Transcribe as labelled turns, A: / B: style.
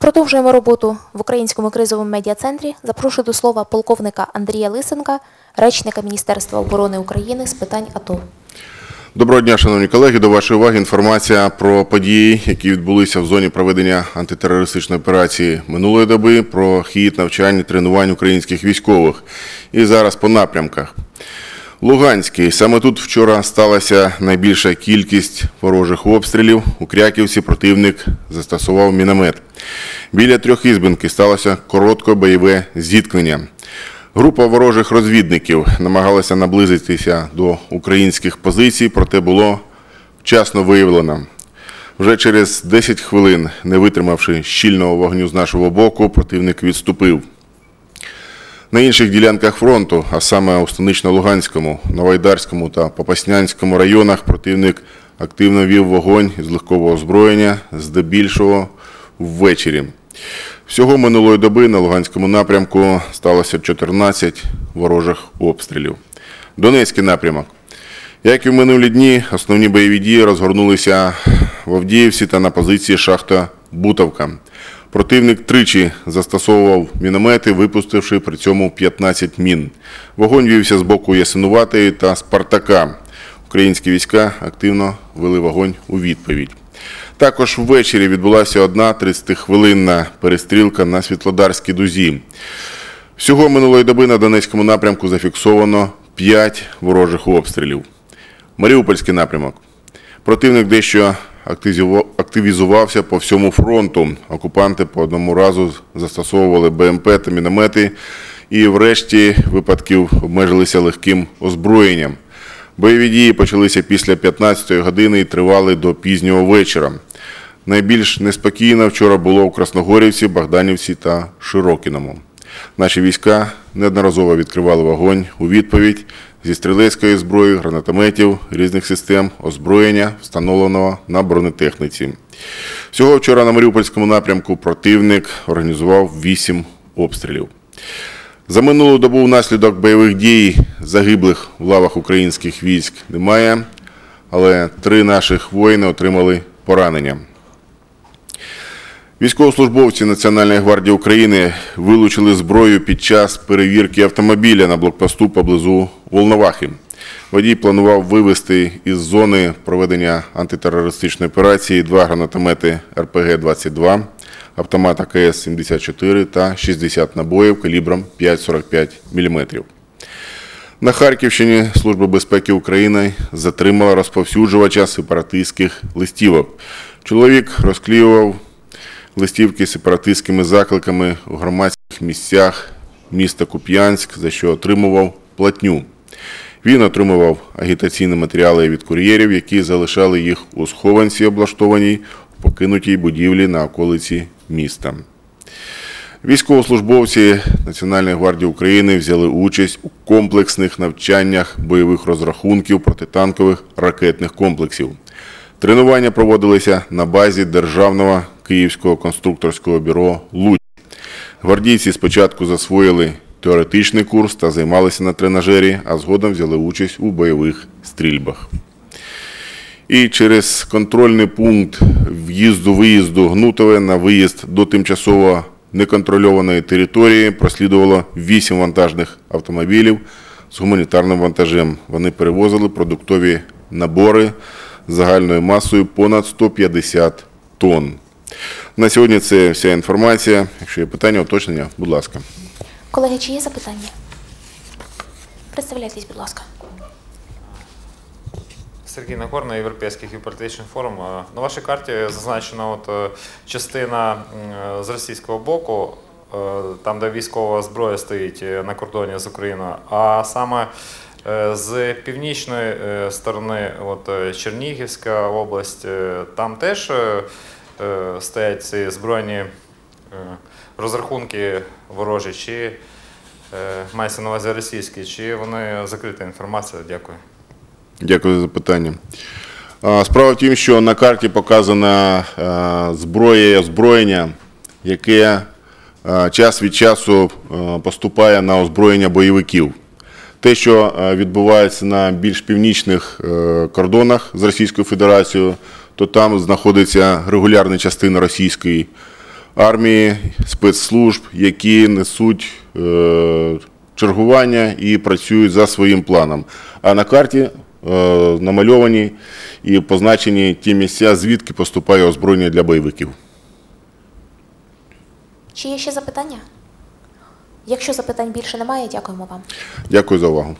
A: Продовжуємо роботу в українському кризовому медіа-центрі. Запрошую до слова полковника Андрія Лисенка, речника Міністерства оборони України з питань АТО.
B: Доброго дня, шановні колеги. До вашої уваги інформація про події, які відбулися в зоні проведення антитерористичної операції минулої доби, про хід навчань і тренувань українських військових. І зараз по напрямках. Луганський. Саме тут вчора сталася найбільша кількість ворожих обстрілів. У Кряківці противник застосував міномет. Біля Трьохізбинки сталося коротке бойове зіткнення. Група ворожих розвідників намагалася наблизитися до українських позицій, проте було вчасно виявлено. Вже через 10 хвилин, не витримавши щільного вогню з нашого боку, противник відступив. На інших ділянках фронту, а саме у Станично-Луганському, Новайдарському та Попаснянському районах, противник активно вів вогонь з легкого озброєння, здебільшого ввечері. Всього минулої доби на Луганському напрямку сталося 14 ворожих обстрілів. Донецький напрямок. Як і в минулі дні, основні бойові дії розгорнулися в Авдіївці та на позиції шахта Бутовка. Противник тричі застосовував міномети, випустивши при цьому 15 мін. Вогонь вівся з боку Ясинуватої та Спартака. Українські війська активно вели вогонь у відповідь. Також ввечері відбулася одна 30-хвилинна перестрілка на Світлодарській дузі. Всього минулої доби на Донецькому напрямку зафіксовано 5 ворожих обстрілів. Маріупольський напрямок. Противник дещо активізувався по всьому фронту. Окупанти по одному разу застосовували БМП та міномети і врешті випадків обмежилися легким озброєнням. Бойові дії почалися після 15-ї години і тривали до пізнього вечора. Найбільш неспокійно вчора було у Красногорівці, Богданівці та Широкіному. Наші війська неодноразово відкривали вогонь у відповідь зі стрілецької зброї, гранатометів, різних систем озброєння, встановленого на бронетехніці. Всього вчора на Маріупольському напрямку противник організував 8 обстрілів. За минулу добу внаслідок бойових дій загиблих в лавах українських військ немає, але три наших воїни отримали поранення. Військовослужбовці Національної гвардії України вилучили зброю під час перевірки автомобіля на блокпосту поблизу Волновахи. Водій планував вивезти із зони проведення антитерористичної операції два гранатомети РПГ-22, автомат АКС-74 та 60 набоїв калібром 5,45 мм. На Харківщині Служба безпеки України затримала розповсюджувача сепаратистських листівок. Чоловік розклеював листівки з сепаратистськими закликами у громадських місцях міста Куп'янськ, за що отримував платню. Він отримував агітаційні матеріали від кур'єрів, які залишали їх у схованці, облаштованій в покинутій будівлі на околиці міста. Військовослужбовці Національної гвардії України взяли участь у комплексних навчаннях бойових розрахунків протитанкових ракетних комплексів. Тренування проводилися на базі Державного Київського конструкторського бюро «Луч». Гвардійці спочатку засвоїли теоретичний курс та займалися на тренажері, а згодом взяли участь у бойових стрільбах. І через контрольний пункт в'їзду-виїзду Гнутове на виїзд до тимчасово неконтрольованої території прослідувало 8 вантажних автомобілів з гуманітарним вантажем. Вони перевозили продуктові набори загальною масою понад 150 тонн. На сьогодні це вся інформація. Якщо є питання, уточнення, будь ласка.
A: Колеги, чи є запитання? Представляйтесь, будь ласка.
C: Сергій Нагорний, Європейський геополітичний форум. Е, На вашій карті зазначена от е, частина з російського боку, е, там, де військова зброя стоїть е, на кордоні з Україною, а саме е, з північної е, сторони, от е, Чернігівська область, е, там теж е, е, стоять ці збройні е, розрахунки ворожі, чи е, мається на увазі російські, чи вони закрита інформація? Дякую.
B: Дякую за запитання. Справа в тім, що на карті показана зброя і озброєння, яке час від часу поступає на озброєння бойовиків. Те, що е, відбувається на більш північних е, кордонах з Російською Федерацією, то там знаходиться регулярна частина російської армії, спецслужб, які несуть е, чергування і працюють за своїм планом. А на карті е, намальовані і позначені ті місця, звідки поступає озброєння для бойовиків.
A: Чи є ще запитання? Якщо запитань більше немає, дякуємо вам.
B: Дякую за увагу.